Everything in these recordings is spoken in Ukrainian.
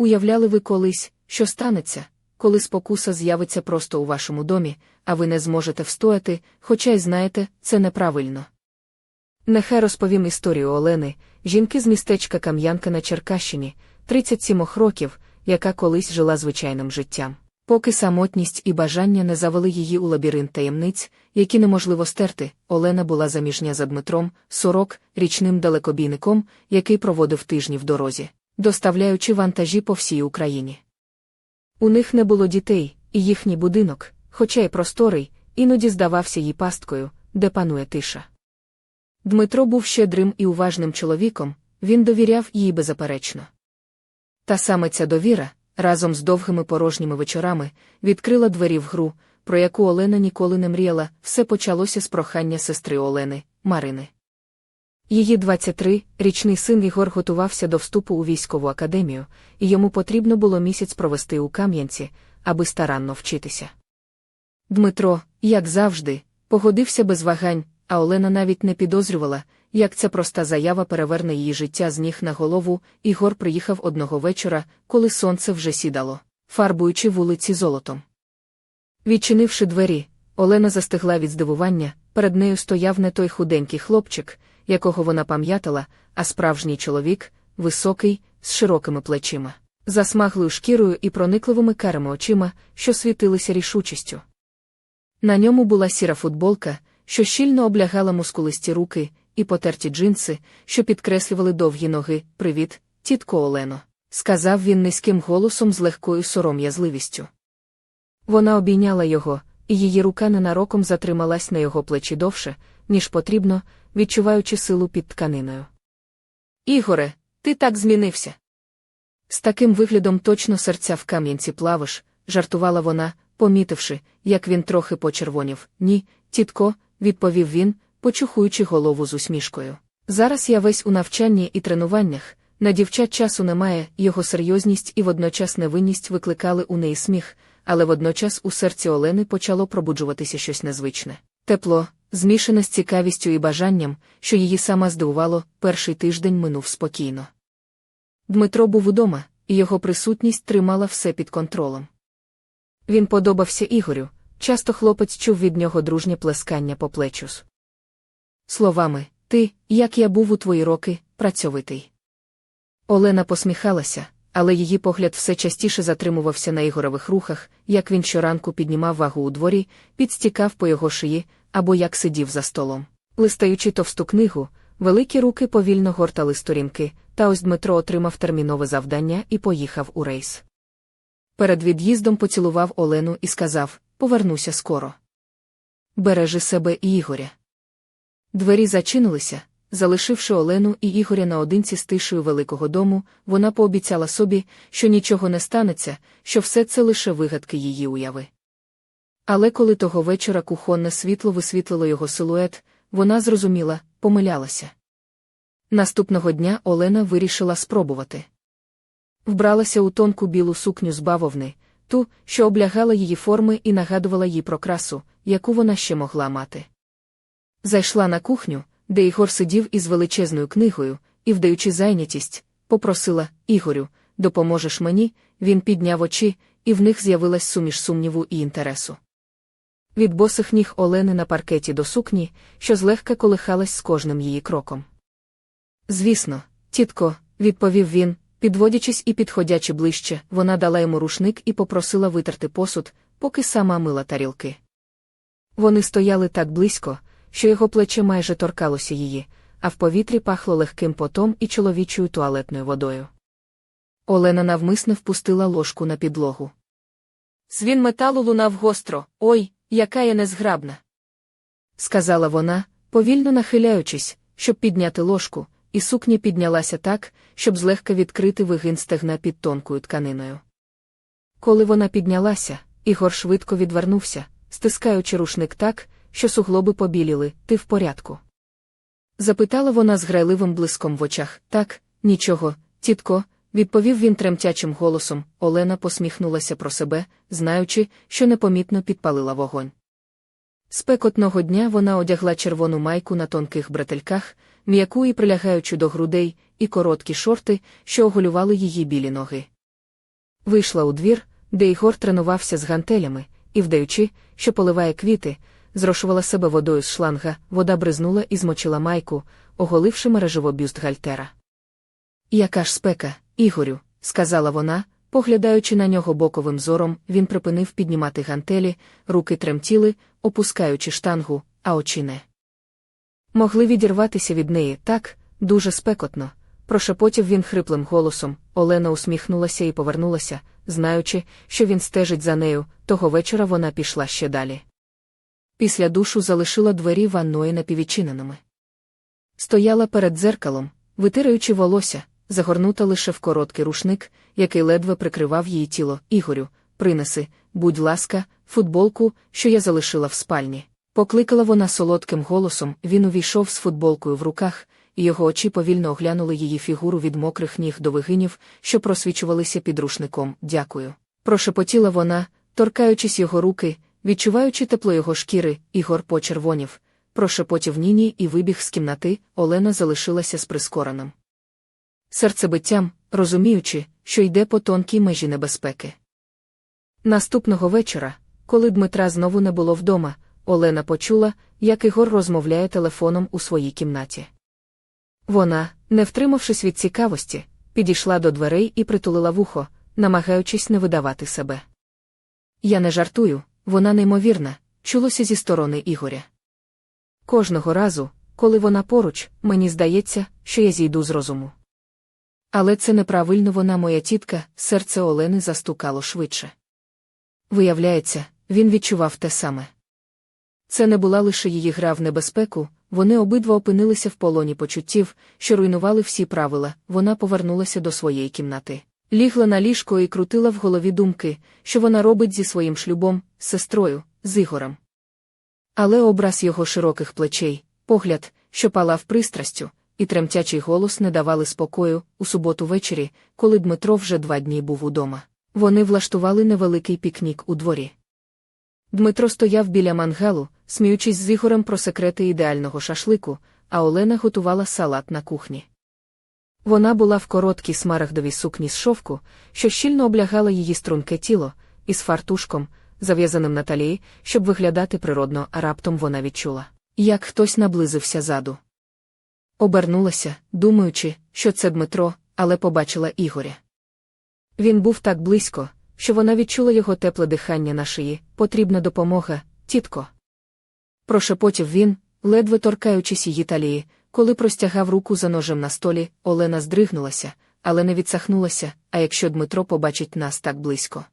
Уявляли ви колись, що станеться, коли спокуса з'явиться просто у вашому домі, а ви не зможете встояти, хоча й знаєте, це неправильно. Нехай розповім історію Олени, жінки з містечка Кам'янка на Черкащині, 37 років, яка колись жила звичайним життям. Поки самотність і бажання не завели її у лабіринт таємниць, які неможливо стерти, Олена була заміжня за Дмитром, сорок, річним далекобійником, який проводив тижні в дорозі, доставляючи вантажі по всій Україні. У них не було дітей, і їхній будинок, хоча й просторий, іноді здавався їй пасткою, де панує тиша. Дмитро був щедрим і уважним чоловіком, він довіряв їй беззаперечно. Та саме ця довіра, разом з довгими порожніми вечорами, відкрила двері в гру, про яку Олена ніколи не мріяла, все почалося з прохання сестри Олени, Марини. Її 23-річний син Ігор готувався до вступу у військову академію, і йому потрібно було місяць провести у Кам'янці, аби старанно вчитися. Дмитро, як завжди, погодився без вагань, а Олена навіть не підозрювала, як ця проста заява переверне її життя з ніг на голову, Ігор приїхав одного вечора, коли сонце вже сідало, фарбуючи вулиці золотом. Відчинивши двері, Олена застигла від здивування, перед нею стояв не той худенький хлопчик, якого вона пам'ятала, а справжній чоловік, високий, з широкими плечима, засмаглою шкірою і проникливими карими очима, що світилися рішучістю. На ньому була сіра футболка, що щільно облягала мускулисті руки, і потерті джинси, що підкреслювали довгі ноги. Привіт, тітко Олено, сказав він низьким голосом з легкою сором'язливістю. Вона обійняла його, і її рука ненароком затрималась на його плечі довше, ніж потрібно, відчуваючи силу під тканиною. Ігоре, ти так змінився. З таким виглядом точно серця в кам'янці плавиш, жартувала вона, помітивши, як він трохи почервонів. Ні, тітко, відповів він, почухуючи голову з усмішкою. Зараз я весь у навчанні і тренуваннях, на дівчат часу немає, його серйозність і водночас невинність викликали у неї сміх, але водночас у серці Олени почало пробуджуватися щось незвичне. Тепло, змішане з цікавістю і бажанням, що її сама здивувало, перший тиждень минув спокійно. Дмитро був удома, і його присутність тримала все під контролем. Він подобався Ігорю, часто хлопець чув від нього дружнє плескання по плечус. Словами, ти, як я був у твої роки, працьовитий. Олена посміхалася, але її погляд все частіше затримувався на Ігорових рухах, як він щоранку піднімав вагу у дворі, підстікав по його шиї, або як сидів за столом. Листаючи товсту книгу, великі руки повільно гортали сторінки, та ось Дмитро отримав термінове завдання і поїхав у рейс. Перед від'їздом поцілував Олену і сказав Повернуся скоро. Бережи себе і Ігоря. Двері зачинилися, залишивши Олену і Ігоря наодинці з тишею великого дому, вона пообіцяла собі, що нічого не станеться, що все це лише вигадки її уяви. Але коли того вечора кухонне світло висвітлило його силует, вона зрозуміла, помилялася. Наступного дня Олена вирішила спробувати. Вбралася у тонку білу сукню з бавовни, ту, що облягала її форми і нагадувала їй про красу, яку вона ще могла мати. Зайшла на кухню, де Ігор сидів із величезною книгою, і, вдаючи зайнятість, попросила Ігорю, допоможеш мені, він підняв очі, і в них з'явилась суміш сумніву і інтересу. Від босих ніг Олени на паркеті до сукні, що злегка колихалась з кожним її кроком. Звісно, тітко, відповів він, підводячись і підходячи ближче, вона дала йому рушник і попросила витерти посуд, поки сама мила тарілки. Вони стояли так близько, що його плече майже торкалося її, а в повітрі пахло легким потом і чоловічою туалетною водою. Олена навмисно впустила ложку на підлогу. Свін металу лунав гостро, ой, яка я незграбна. Сказала вона, повільно нахиляючись, щоб підняти ложку, і сукня піднялася так, щоб злегка відкрити вигин стегна під тонкою тканиною. Коли вона піднялася, Ігор швидко відвернувся, стискаючи рушник так, що суглоби побіліли, ти в порядку. Запитала вона з грайливим блиском в очах. Так, нічого, тітко, відповів він тремтячим голосом. Олена посміхнулася про себе, знаючи, що непомітно підпалила вогонь. Спекотного дня вона одягла червону майку на тонких бретельках, м'яку і прилягаючи до грудей, і короткі шорти, що оголювали її білі ноги. Вийшла у двір, де Ігор тренувався з гантелями, і, вдаючи, що поливає квіти, зрошувала себе водою з шланга, вода бризнула і змочила майку, оголивши мережево бюст Гальтера. Яка ж спека, Ігорю, сказала вона, поглядаючи на нього боковим зором, він припинив піднімати гантелі, руки тремтіли, опускаючи штангу, а очі не. Могли відірватися від неї так, дуже спекотно. Прошепотів він хриплим голосом. Олена усміхнулася і повернулася, знаючи, що він стежить за нею, того вечора вона пішла ще далі. Після душу залишила двері ванної напіввідчиненими. Стояла перед дзеркалом, витираючи волосся, загорнута лише в короткий рушник, який ледве прикривав її тіло. Ігорю, принеси, будь ласка, футболку, що я залишила в спальні. Покликала вона солодким голосом, він увійшов з футболкою в руках, і його очі повільно оглянули її фігуру від мокрих ніг до вигинів, що просвічувалися під рушником. Дякую. Прошепотіла вона, торкаючись його руки, відчуваючи тепло його шкіри, Ігор почервонів. Прошепотів Ніні і вибіг з кімнати, Олена залишилася з прискореним. Серцебиттям, розуміючи, що йде по тонкій межі небезпеки. Наступного вечора, коли Дмитра знову не було вдома, Олена почула, як Ігор розмовляє телефоном у своїй кімнаті. Вона, не втримавшись від цікавості, підійшла до дверей і притулила вухо, намагаючись не видавати себе. Я не жартую, вона неймовірна, чулося зі сторони Ігоря. Кожного разу, коли вона поруч, мені здається, що я зійду з розуму. Але це неправильно вона моя тітка, серце Олени застукало швидше. Виявляється, він відчував те саме. Це не була лише її гра в небезпеку, вони обидва опинилися в полоні почуттів, що руйнували всі правила, вона повернулася до своєї кімнати. Лігла на ліжко і крутила в голові думки, що вона робить зі своїм шлюбом, з сестрою, з Ігорем. Але образ його широких плечей, погляд, що палав пристрастю, і тремтячий голос не давали спокою у суботу ввечері, коли Дмитро вже два дні був удома. Вони влаштували невеликий пікнік у дворі. Дмитро стояв біля мангалу, сміючись з Ігорем про секрети ідеального шашлику, а Олена готувала салат на кухні. Вона була в короткій смарагдовій сукні з шовку, що щільно облягала її струнке тіло, із фартушком, зав'язаним на талії, щоб виглядати природно, а раптом вона відчула, як хтось наблизився заду. Обернулася, думаючи, що це Дмитро, але побачила Ігоря. Він був так близько, що вона відчула його тепле дихання на шиї, потрібна допомога, тітко. Прошепотів він, ледве торкаючись її талії, коли простягав руку за ножем на столі, Олена здригнулася, але не відсахнулася, а якщо Дмитро побачить нас так близько.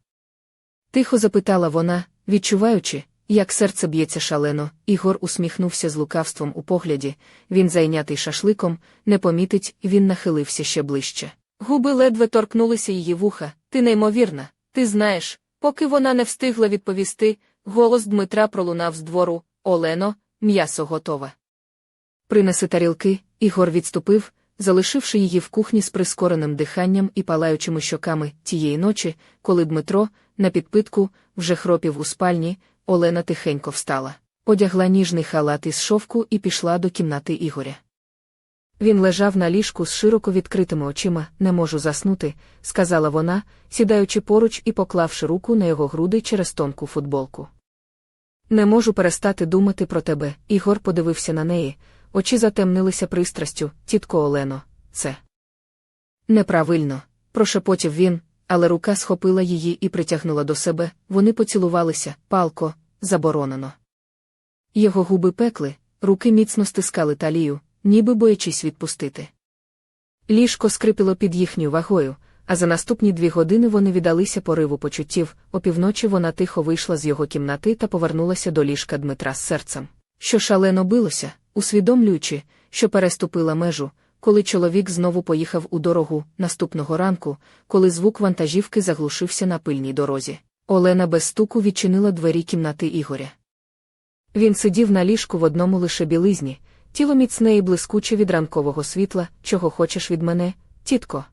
Тихо запитала вона, відчуваючи, як серце б'ється шалено, Ігор усміхнувся з лукавством у погляді, він зайнятий шашликом, не помітить, він нахилився ще ближче. Губи ледве торкнулися її вуха, ти неймовірна, ти знаєш, поки вона не встигла відповісти, голос Дмитра пролунав з двору Олено, м'ясо готове. Принеси тарілки, Ігор відступив, залишивши її в кухні з прискореним диханням і палаючими щоками тієї ночі, коли Дмитро, на підпитку, вже хропів у спальні, Олена тихенько встала, одягла ніжний халат із шовку і пішла до кімнати Ігоря. Він лежав на ліжку з широко відкритими очима, не можу заснути, сказала вона, сідаючи поруч і поклавши руку на його груди через тонку футболку. Не можу перестати думати про тебе. Ігор подивився на неї, очі затемнилися пристрастю, тітко Олено, це. Неправильно, прошепотів він, але рука схопила її і притягнула до себе, вони поцілувалися, палко, заборонено. Його губи пекли, руки міцно стискали талію, ніби боячись відпустити. Ліжко скрипіло під їхньою вагою, а за наступні дві години вони віддалися пориву почуттів, опівночі вона тихо вийшла з його кімнати та повернулася до ліжка Дмитра з серцем, що шалено билося, усвідомлюючи, що переступила межу, коли чоловік знову поїхав у дорогу наступного ранку, коли звук вантажівки заглушився на пильній дорозі. Олена без стуку відчинила двері кімнати Ігоря. Він сидів на ліжку в одному лише білизні, тіло міцне і блискуче від ранкового світла, чого хочеш від мене, тітко.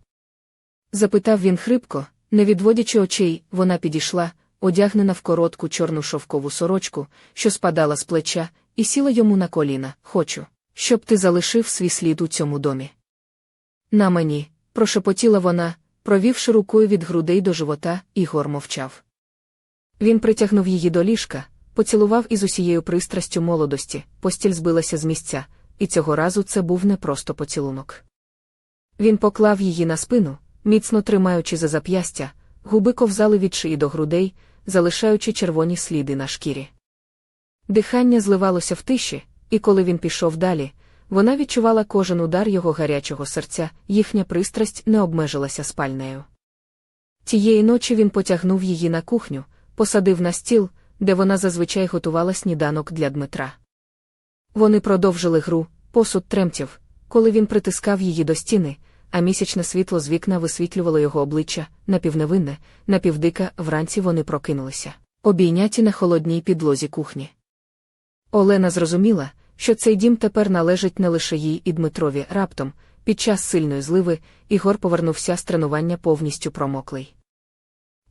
Запитав він хрипко, не відводячи очей, вона підійшла, одягнена в коротку чорну шовкову сорочку, що спадала з плеча, і сіла йому на коліна. Хочу, щоб ти залишив свій слід у цьому домі. На мені, прошепотіла вона, провівши рукою від грудей до живота, Ігор мовчав. Він притягнув її до ліжка, поцілував із усією пристрастю молодості, постіль збилася з місця, і цього разу це був не просто поцілунок. Він поклав її на спину, міцно тримаючи за зап'ястя, губи ковзали від шиї до грудей, залишаючи червоні сліди на шкірі. Дихання зливалося в тиші, і коли він пішов далі, вона відчувала кожен удар його гарячого серця, їхня пристрасть не обмежилася спальнею. Тієї ночі він потягнув її на кухню, посадив на стіл, де вона зазвичай готувала сніданок для Дмитра. Вони продовжили гру, посуд тремтів, коли він притискав її до стіни, а місячне світло з вікна висвітлювало його обличчя, напівневинне, напівдика, вранці вони прокинулися, обійняті на холодній підлозі кухні. Олена зрозуміла, що цей дім тепер належить не лише їй і Дмитрові раптом, під час сильної зливи, Ігор повернувся з тренування повністю промоклий.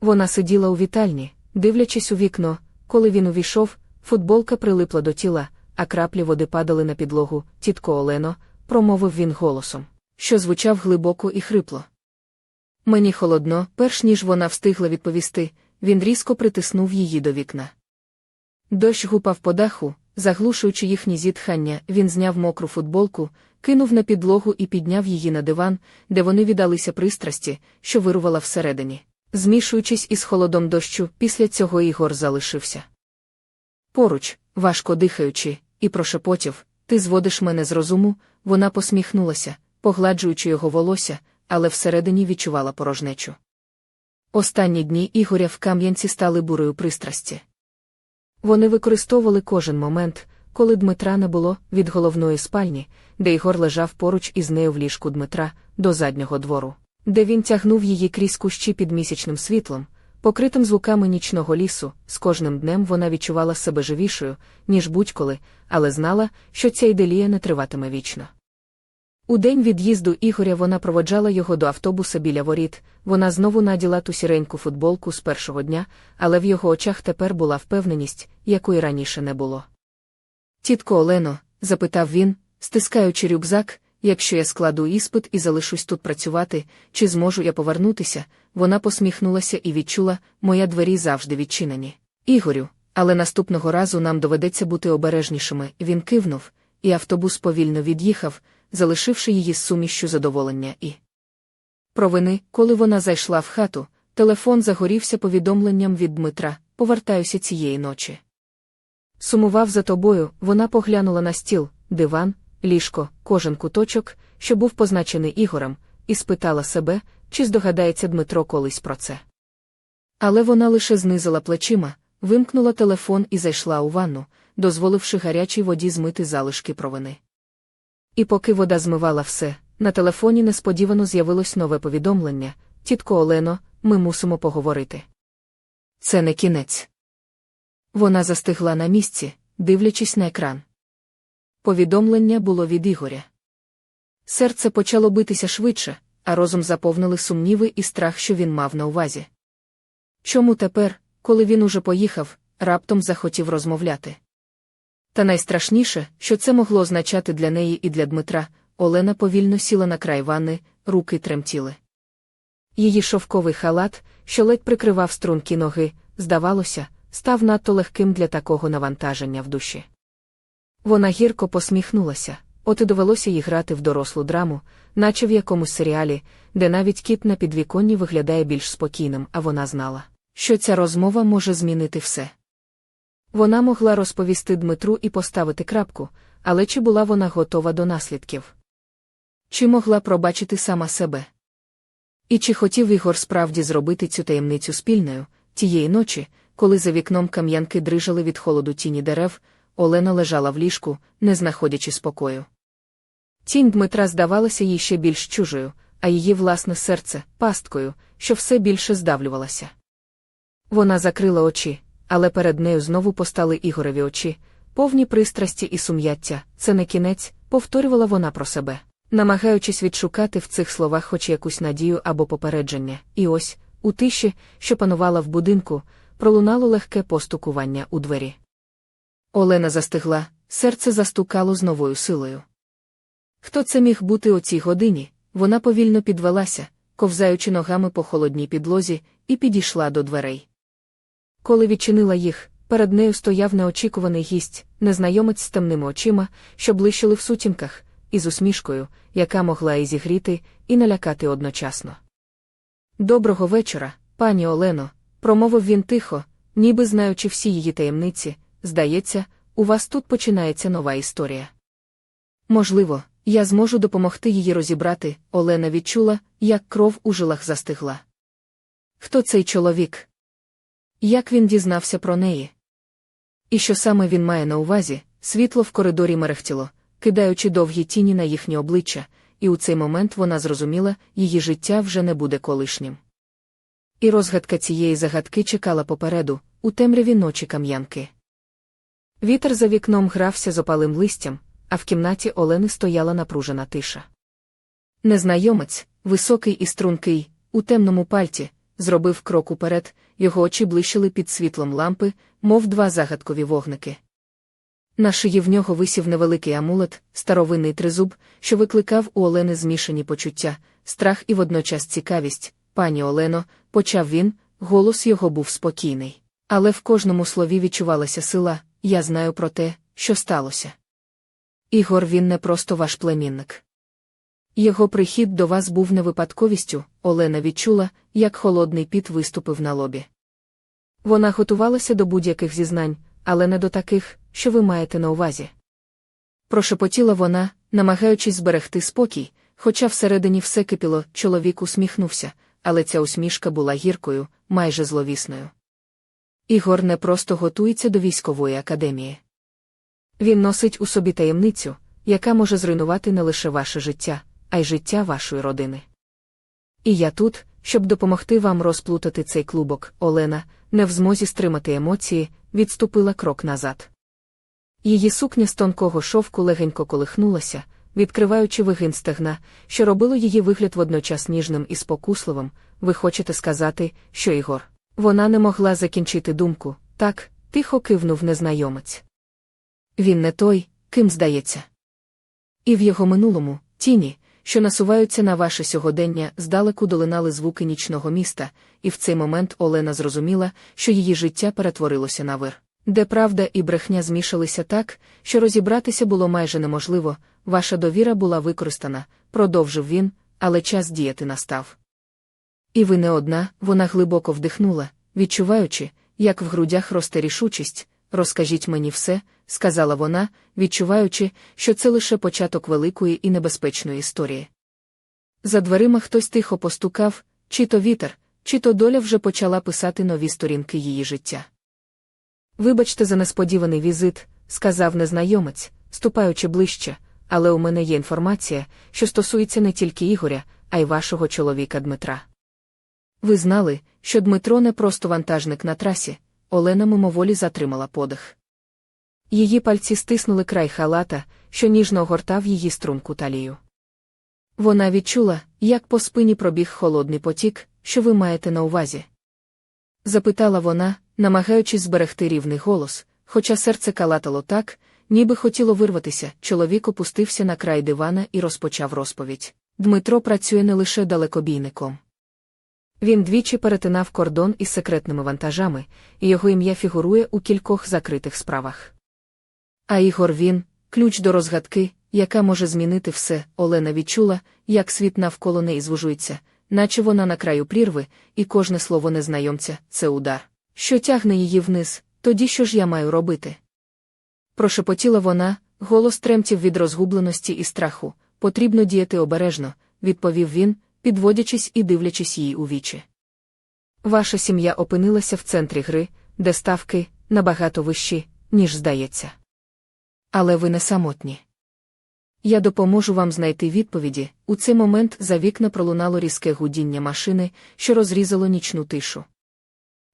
Вона сиділа у вітальні, дивлячись у вікно, коли він увійшов, футболка прилипла до тіла, а краплі води падали на підлогу. Тітко Олено, промовив він голосом, що звучав глибоко і хрипло. Мені холодно, перш ніж вона встигла відповісти, він різко притиснув її до вікна. Дощ гупав по даху, заглушуючи їхні зітхання, він зняв мокру футболку, кинув на підлогу і підняв її на диван, де вони віддалися пристрасті, що вирувала всередині. Змішуючись із холодом дощу, після цього Ігор залишився. Поруч, важко дихаючи, і прошепотів Ти зводиш мене з розуму, вона посміхнулася, погладжуючи його волосся, але всередині відчувала порожнечу. Останні дні Ігоря в Кам'янці стали бурою пристрасті. Вони використовували кожен момент, коли Дмитра не було, від головної спальні, де Ігор лежав поруч із нею в ліжку Дмитра, до заднього двору, де він тягнув її крізь кущі під місячним світлом, покритим звуками нічного лісу, з кожним днем вона відчувала себе живішою, ніж будь-коли, але знала, що ця іделія не триватиме вічно. У день від'їзду Ігоря вона проводжала його до автобуса біля воріт, вона знову наділа ту сіреньку футболку з першого дня, але в його очах тепер була впевненість, якої раніше не було. Тітко Олено, запитав він, стискаючи рюкзак, якщо я складу іспит і залишусь тут працювати, чи зможу я повернутися, вона посміхнулася і відчула, моя двері завжди відчинені. Ігорю, але наступного разу нам доведеться бути обережнішими. Він кивнув, і автобус повільно від'їхав залишивши її з сумішчю задоволення і провини, коли вона зайшла в хату, телефон загорівся повідомленням від Дмитра повертаюся цієї ночі. Сумував за тобою, вона поглянула на стіл, диван, ліжко, кожен куточок, що був позначений Ігорем, і спитала себе, чи здогадається Дмитро колись про це. Але вона лише знизила плечима, вимкнула телефон і зайшла у ванну, дозволивши гарячій воді змити залишки провини. І поки вода змивала все, на телефоні несподівано з'явилось нове повідомлення Тітко Олено, ми мусимо поговорити. Це не кінець. Вона застигла на місці, дивлячись на екран. Повідомлення було від Ігоря. Серце почало битися швидше, а розум заповнили сумніви і страх, що він мав на увазі. Чому тепер, коли він уже поїхав, раптом захотів розмовляти? Та найстрашніше, що це могло означати для неї і для Дмитра, Олена повільно сіла на край ванни, руки тремтіли. Її шовковий халат, що ледь прикривав струнки ноги, здавалося, став надто легким для такого навантаження в душі. Вона гірко посміхнулася, от і довелося їй грати в дорослу драму, наче в якомусь серіалі, де навіть кіт на підвіконні виглядає більш спокійним, а вона знала, що ця розмова може змінити все. Вона могла розповісти Дмитру і поставити крапку, але чи була вона готова до наслідків? Чи могла пробачити сама себе? І чи хотів Ігор справді зробити цю таємницю спільною, тієї ночі, коли за вікном кам'янки дрижали від холоду тіні дерев, Олена лежала в ліжку, не знаходячи спокою. Тінь Дмитра здавалася їй ще більш чужою, а її власне серце пасткою, що все більше здавлювалася. Вона закрила очі, але перед нею знову постали Ігореві очі, повні пристрасті і сум'яття, це не кінець, повторювала вона про себе, намагаючись відшукати в цих словах хоч якусь надію або попередження. І ось, у тиші, що панувала в будинку, пролунало легке постукування у двері. Олена застигла, серце застукало з новою силою. Хто це міг бути о цій годині? Вона повільно підвелася, ковзаючи ногами по холодній підлозі, і підійшла до дверей. Коли відчинила їх, перед нею стояв неочікуваний гість, незнайомець з темними очима, що блищили в сутінках, і з усмішкою, яка могла і зігріти, і налякати одночасно. Доброго вечора, пані Олено, промовив він тихо, ніби знаючи всі її таємниці, здається, у вас тут починається нова історія. Можливо, я зможу допомогти її розібрати. Олена відчула, як кров у жилах застигла. Хто цей чоловік? Як він дізнався про неї? І що саме він має на увазі, світло в коридорі мерехтіло, кидаючи довгі тіні на їхнє обличчя, і у цей момент вона зрозуміла, її життя вже не буде колишнім. І розгадка цієї загадки чекала попереду, у темряві ночі кам'янки. Вітер за вікном грався з опалим листям, а в кімнаті Олени стояла напружена тиша. Незнайомець, високий і стрункий, у темному пальті, зробив крок уперед, його очі блищили під світлом лампи, мов два загадкові вогники. На шиї в нього висів невеликий амулет, старовинний тризуб, що викликав у Олени змішані почуття, страх і водночас цікавість. Пані Олено, почав він, голос його був спокійний. Але в кожному слові відчувалася сила, я знаю про те, що сталося. Ігор він не просто ваш племінник. Його прихід до вас був не випадковістю, Олена відчула, як холодний піт виступив на лобі. Вона готувалася до будь-яких зізнань, але не до таких, що ви маєте на увазі. Прошепотіла вона, намагаючись зберегти спокій, хоча всередині все кипіло, чоловік усміхнувся, але ця усмішка була гіркою, майже зловісною. Ігор не просто готується до військової академії. Він носить у собі таємницю, яка може зруйнувати не лише ваше життя, а й життя вашої родини. І я тут, щоб допомогти вам розплутати цей клубок, Олена, не в змозі стримати емоції, відступила крок назад. Її сукня з тонкого шовку легенько колихнулася, відкриваючи вигин стегна, що робило її вигляд водночас ніжним і спокусливим. Ви хочете сказати, що Ігор? Вона не могла закінчити думку, так, тихо кивнув незнайомець. Він не той, ким здається. І в його минулому, тіні, що насуваються на ваше сьогодення, здалеку долинали звуки нічного міста, і в цей момент Олена зрозуміла, що її життя перетворилося на вир, де правда і брехня змішалися так, що розібратися було майже неможливо, ваша довіра була використана, продовжив він, але час діяти настав. І ви не одна, вона глибоко вдихнула, відчуваючи, як в грудях росте рішучість. Розкажіть мені все, сказала вона, відчуваючи, що це лише початок великої і небезпечної історії. За дверима хтось тихо постукав, чи то вітер, чи то доля вже почала писати нові сторінки її життя. Вибачте за несподіваний візит, сказав незнайомець, ступаючи ближче, але у мене є інформація, що стосується не тільки Ігоря, а й вашого чоловіка Дмитра. Ви знали, що Дмитро не просто вантажник на трасі, Олена мимоволі затримала подих. Її пальці стиснули край халата, що ніжно огортав її струнку талію. Вона відчула, як по спині пробіг холодний потік, що ви маєте на увазі. Запитала вона, намагаючись зберегти рівний голос, хоча серце калатало так, ніби хотіло вирватися, чоловік опустився на край дивана і розпочав розповідь. Дмитро працює не лише далекобійником. Він двічі перетинав кордон із секретними вантажами, і його ім'я фігурує у кількох закритих справах. А Ігор він ключ до розгадки, яка може змінити все. Олена відчула, як світ навколо неї звужується, наче вона на краю прірви, і кожне слово незнайомця це удар, що тягне її вниз, тоді що ж я маю робити? Прошепотіла вона, голос тремтів від розгубленості і страху. Потрібно діяти обережно, відповів він, підводячись і дивлячись їй у вічі. Ваша сім'я опинилася в центрі гри, де ставки набагато вищі, ніж здається. Але ви не самотні. Я допоможу вам знайти відповіді. У цей момент за вікна пролунало різке гудіння машини, що розрізало нічну тишу.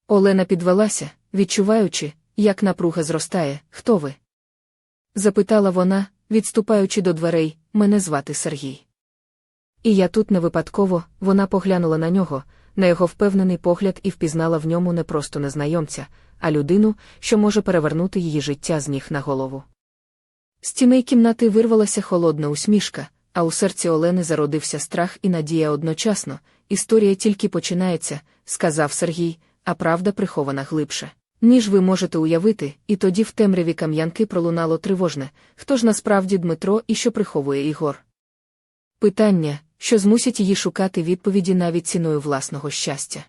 Олена підвелася, відчуваючи, як напруга зростає. Хто ви? запитала вона, відступаючи до дверей, мене звати Сергій. І я тут не випадково, вона поглянула на нього, на його впевнений погляд і впізнала в ньому не просто незнайомця, а людину, що може перевернути її життя з ніг на голову. З тіней кімнати вирвалася холодна усмішка, а у серці Олени зародився страх і надія одночасно, історія тільки починається, сказав Сергій, а правда прихована глибше. Ніж ви можете уявити, і тоді в темряві кам'янки пролунало тривожне, хто ж насправді Дмитро і що приховує Ігор. Питання, що змусять її шукати відповіді навіть ціною власного щастя.